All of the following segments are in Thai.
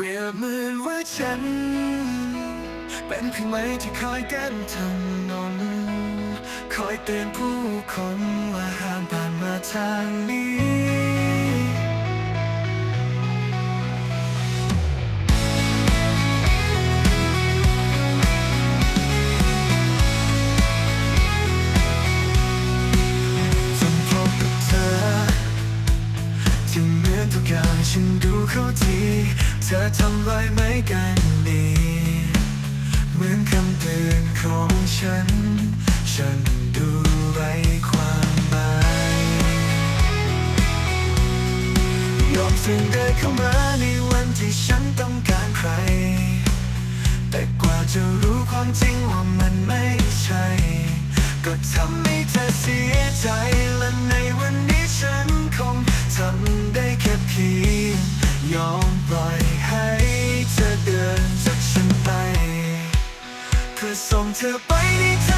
เปรียบเหมือนว่าฉัน เป็นเพียงไม้ที่คอยกันถนนคอยเตือนผู้คนว่าห้ามผ่านมาทางนี้จนพบกับเธอที่เหมือนทุกอย่างฉันดูเขาที ธอทำไรไม่กันดีเหมือนคำเตือนของฉัน ฉันดูไรความหมายยอมสิ่งเดินเข้ามาในวันที่ฉันต้องการใคร แต่กว่าจะรู้ความจริงว่ามันไม่ใช่ ก็ทำให้เธอเสียใจและในวันนี้ฉันคงทำได้แค่เพียง เธอไปในใจ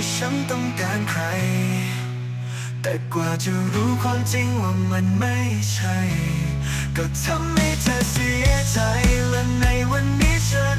ที่ฉันต้องการใคร แต่กว่าจะรู้ความจริงว่ามันไม่ใช่ ก็ทำให้เธอเสียใจและในวันนี้ฉัน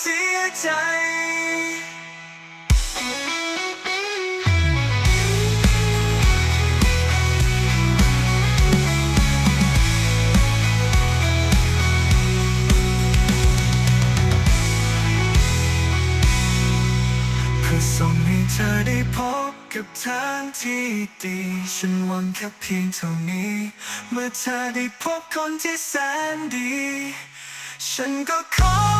เสียใจเพื่อส่งให้เธอได้พบกับทางที่ดี ฉันหวังแค่เพียงเท่านี้ เมื่อเธอได้พบคนที่แสนดี ฉันก็ขอ